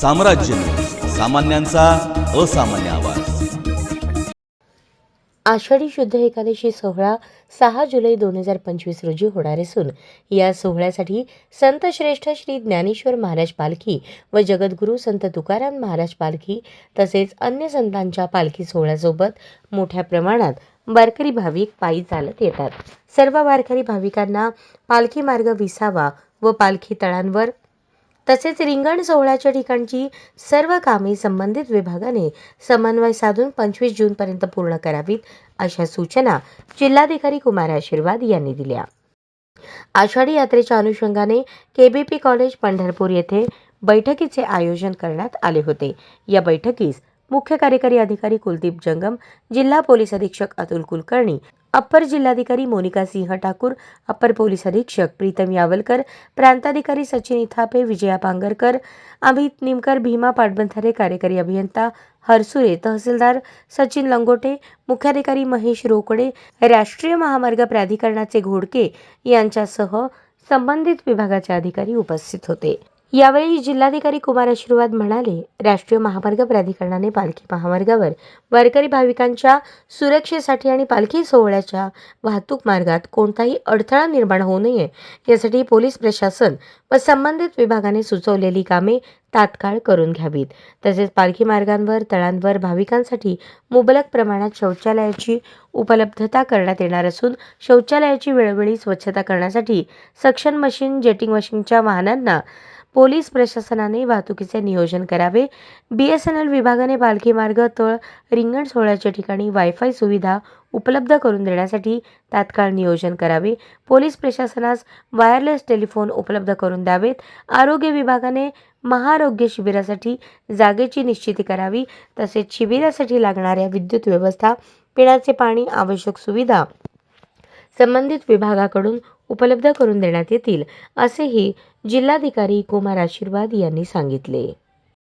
साम्राज्य. सामान्यांचा असामान्य आवाज. आषाढी शुद्ध एकादशी सोहळा सहा जुलै दोन हजार पंचवीस रोजी होणार असून या सोहळ्यासाठी संत श्रेष्ठ श्री ज्ञानेश्वर महाराज पालखी व जगद्गुरू संत तुकाराम महाराज पालखी तसेच अन्य संतांच्या पालखी सोहळ्यासोबत मोठ्या प्रमाणात वारकरी भाविक पायी चालत येतात. सर्व वारकरी भाविकांना पालखी मार्ग विसावा व पालखी तळांवर तसेच रिंगण सोहळ्याच्या ठिकाणची सर्व कामे संबंधित विभागाने समन्वय साधून पंचवीस जूनपर्यंत पूर्ण करावीत अशा सूचना जिल्हाधिकारी कुमार आशीर्वाद यांनी दिल्या. आषाढी यात्रेच्या अनुषंगाने केबीपी कॉलेज पंढरपूर येथे बैठकीचे आयोजन करण्यात आले होते. या बैठकीस मुख्य कार्यकारी अधिकारी कुलदीप जंगम जिल्हा पोलीस अधीक्षक अतुल कुलकर्णी अप्पर जिल्हाधिकारी मोनिका सिंह ठाकूर अप्पर पोलीस अधीक्षक प्रीतम यावलकर प्रांताधिकारी सचिन इथापे विजया पांगरकर अमित निमकर भीमा पाटबंधारे कार्यकारी अभियंता हरसुरे तहसीलदार सचिन लंगोटे मुख्याधिकारी महेश रोकडे राष्ट्रीय महामार्ग प्राधिकरणाचे घोडके यांच्यासह संबंधित विभागाचे अधिकारी उपस्थित होते. यावेळी जिल्हाधिकारी कुमार आशीर्वाद म्हणाले राष्ट्रीय महामार्ग प्राधिकरणाने पालखी महामार्गावर वारकरी भाविकांच्या सुरक्षेसाठी आणि पालखी सोहळ्याच्या वाहतूक मार्गात कोणताही अडथळा निर्माण होऊ नये यासाठी पोलीस प्रशासन व संबंधित विभागाने सुचवलेली कामे तात्काळ करून घ्यावीत. तसेच पालखी मार्गांवर तळांवर भाविकांसाठी मुबलक प्रमाणात शौचालयाची उपलब्धता करण्यात येणार असून शौचालयाची वेळोवेळी स्वच्छता करण्यासाठी सक्शन मशीन जेटिंग मशीनच्या वाहनांना पोलीस प्रशासनाने वाहतुकीचे नियोजन करावे. बी एस एन एल विभागाने पालखी मार्ग तळ रिंगण सोहळ्याच्या ठिकाणी वायफाय सुविधा उपलब्ध करून देण्यासाठी तात्काळ नियोजन करावे. पोलीस प्रशासनास वायरलेस टेलिफोन उपलब्ध करून द्यावेत. आरोग्य विभागाने महाआरोग्य शिबिरासाठी जागेची निश्चिती करावी. तसेच शिबिरासाठी लागणाऱ्या विद्युत व्यवस्था पिण्याचे पाणी आवश्यक सुविधा संबंधित विभागाकडून उपलब्ध करून देण्यात येतील असेही जिल्हाधिकारी कुमार आशीर्वाद यांनी सांगितले.